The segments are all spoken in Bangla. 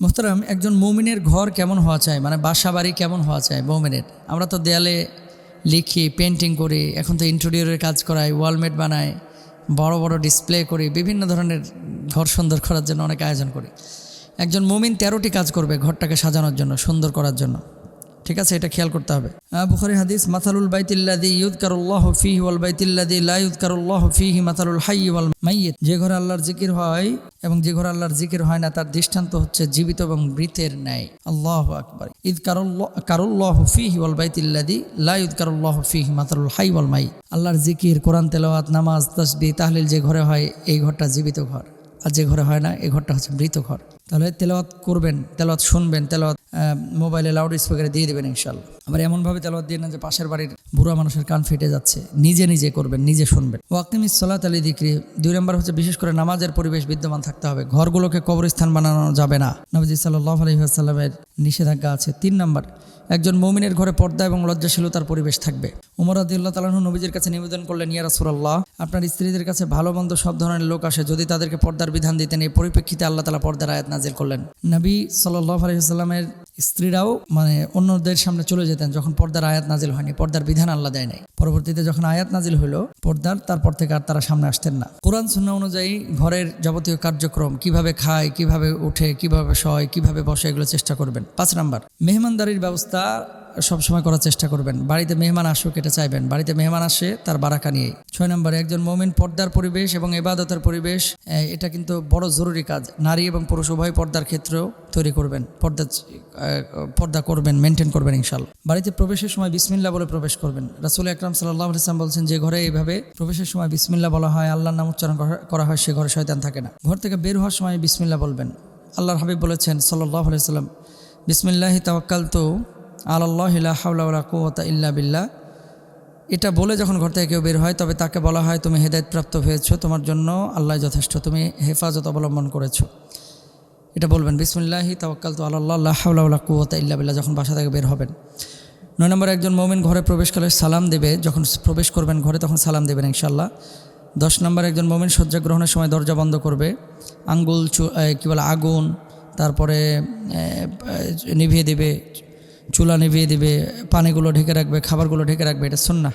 মোহতারাম, একজন মৌমিনের ঘর কেমন হওয়া চায় মানে বাসা বাড়ি কেমন হওয়া চায় মৌমিনের? আমরা তো দেয়ালে লিখি পেন্টিং করি, এখন তো ইন্টেরিয়রের কাজ করাই ওয়ালমেট বানাই, বড় বড় ডিসপ্লে করি, বিভিন্ন ধরনের ঘর সুন্দর করার জন্য অনেক আয়োজন করি। একজন মমিন তেরোটি কাজ করবে ঘরটাকে সাজানোর জন্য, সুন্দর করার জন্য। ঠিক আছে, এটা খেয়াল করতে হবে। বুখারি হাদিস, মাথালুল বাইতিল্লাদি ইউদকারুল্লাহ ফিহি ওয়াল বাইতিল্লাদি লা ইউদকারুল্লাহ ফিহি মাথালুল হাই ওয়াল মাইয়িত। যে ঘরে আল্লাহর জিকির হয় এবং যে ঘরে আল্লাহর জিকির হয় না, তার দৃষ্টান্ত হচ্ছে জীবিত এবং মৃতের ন্যায়। আল্লাহ আকবার। ঈদ কারুল্লাহ ফিহি ওয়াল বাইতিল্লাদি লা ইউদকারুল্লাহ ফিহি মাথালুল হাই ওয়াল মাই আল্লাহর জিকির, কোরআন, তেলাওয়াত, নামাজ তসবি তাহলিল যে ঘরে হয়, এই ঘরটা জীবিত ঘর। আর যে ঘরে হয় না, এই ঘরটা হচ্ছে মৃত ঘর। তাহলে তেলাওয়াত করবেন, তেলাওয়াত শুনবেন, তেলাওয়াত মোবাইলে লাউড স্পিকারে দিয়ে দেবেন ইনশাল্লাহ আবার এমনভাবে তেলাওয়াত দিয়ে না যে পাশের বাড়ির বুড়া মানুষের কান ফেটে যাচ্ছে। নিজে নিজে করবেন, নিজে শুনবেন। ওয়াকিম ইসলাত আলী দিক্রি দুই নম্বর হচ্ছে বিশেষ করে নামাজের পরিবেশ বিদ্যমান থাকতে হবে। ঘরগুলোকে কবরস্থান বানানো যাবে না। নবজি সাল্লাহ আলহিহাসাল্লামের নিষেধাজ্ঞা আছে। তিন নম্বর, একজন মৌমিনের ঘরে পর্দা এবং লজ্জাশীলতার পরিবেশ থাকবে। উমর আদিল্লাহ তালাহু নবীজির কাছে নিবেদন করলেন, ইয়া রাসূলুল্লাহ আপনার স্ত্রীদের কাছে ভালো মন্দ সব ধরনের লোক আসে, যদি তাদেরকে পর্দার বিধান দিতেন, এই পরিপ্রেক্ষিতে আল্লাহ তালা পর্দার আয়াত নাজিল করলেন। নবী সাল্লাহ আলহিহাস্লামের স্ত্রীরাও মানে অন্যদের সামনে চলে যেতেন যখন পর্দার আয়াত নাজিল হয়নি, পর্দার বিধান আল্লাহ দেয় নাই। পরবর্তীতে যখন আয়াত নাজিল হলো পর্দার, তারপর থেকে আর তারা সামনে আসতেন না। কোরআন শূন্য অনুযায়ী ঘরের যাবতীয় কার্যক্রম, কীভাবে খায়, কীভাবে উঠে, কীভাবে শয়, কীভাবে বসে, এগুলো চেষ্টা করবেন। পাঁচ নাম্বার, মেহমানদারির ব্যবস্থা সবসময় করার চেষ্টা করবেন। বাড়িতে মেহমান আসুক, এটা চাইবেন। বাড়িতে মেহমান আসে, তার বারাকা নিয়ে। ছয় নম্বরে, একজন মোমেন পর্দার পরিবেশ এবং এবাদতের পরিবেশ এটা কিন্তু বড় জরুরি কাজ। নারী এবং পুরুষ উভয় পর্দার ক্ষেত্রেও তৈরি করবেন। পর্দা পর্দা করবেন, মেনটেন করবেন ইনশাল বাড়িতে প্রবেশের সময় বিসমিল্লা বলে প্রবেশ করবেন। রাসুল আকরাম সাল্লাহ ইসলাম বলছেন, যে ঘরে এইভাবে প্রবেশের সময় বিসমিল্লা বলা হয়, আল্লাহর নাম উচ্চারণ করা- হয় সে ঘরে শয়তান থাকে না। ঘর থেকে বের হওয়ার সময় বিসমিল্লা বলবেন। আল্লাহর হাবিব বলেছেন সাল্লাহ সাল্লাম বিসমিল্লাহি তাওয়াক্কাল তো আল্লাহ হাউলা কুয়াতা ইল্লা বিল্লাহ। এটা বলে যখন ঘর থেকে কেউ বের হয়, তবে তাকে বলা হয়, তুমি হেদায়তপ্রাপ্ত হয়েছো, তোমার জন্য আল্লাহ যথেষ্ট, তুমি হেফাজত অবলম্বন করেছ। এটা বলবেন, বিসমুল্লাহি তাওয়াক্কাল তো আল্লাহ হাউলা কুয়াতা ইল্লা বিল্লাহ, যখন বাসা থেকে বের হবেন। নয় নম্বর, একজন মমিন ঘরে প্রবেশ করলে সালাম দেবে, যখন প্রবেশ করবেন ঘরে, তখন সালাম দেবেন ইনশাল্লাহ দশ নম্বর, একজন মমিন শয্যা গ্রহণের সময় দরজা বন্ধ করবে, আঙ্গুল চু কী বলে, আগুন, তারপরে নিভিয়ে দেবে চুলা নিভিয়ে দেবে, পানিগুলো ঢেকে রাখবে, খাবারগুলো ঢেকে রাখবে, এটা শুননা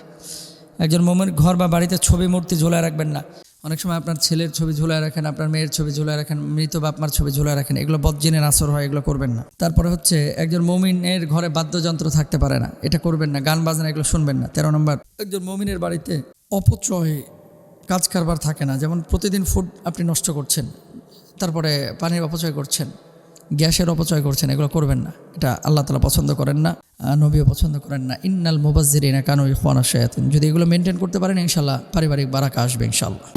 একজন মোমের ঘর বা বাড়িতে ছবি মূর্তি ঝোলায় রাখবেন না। অনেক সময় আপনার ছেলের ছবি ঝুলায় রাখেন, আপনার মেয়ের ছবি ঝুলায় রাখেন, মৃত বাপমার ছবি ঝুলায় রাখেন, এগুলো বজ্জিনের আসর হয়, এগুলো করবেন না। তারপরে হচ্ছে, একজন মমিনের ঘরে বাদ্যযন্ত্র থাকতে পারে না, এটা করবেন না, গান বাজনা এগুলো শুনবেন না। তেরো নম্বর, একজন মমিনের বাড়িতে অপচয় কাজ কারবার থাকে না, যেমন প্রতিদিন ফুড আপনি নষ্ট করছেন, তারপরে পানির অপচয় করছেন। গ্যাসের অপচয় করছেন, এগুলো করবেন না। এটা আল্লাহ তালা পছন্দ করেন না নবীও পছন্দ করেন না। ইন্নাল মুবাজির কানুই খোয়ানা সায়াতিন শয়াতিন। যদি এগুলো মেনটেন করতে পারেন ইনশাল্লাহ পারিবারিক বারাকা আসবে ইনশাল্লাহ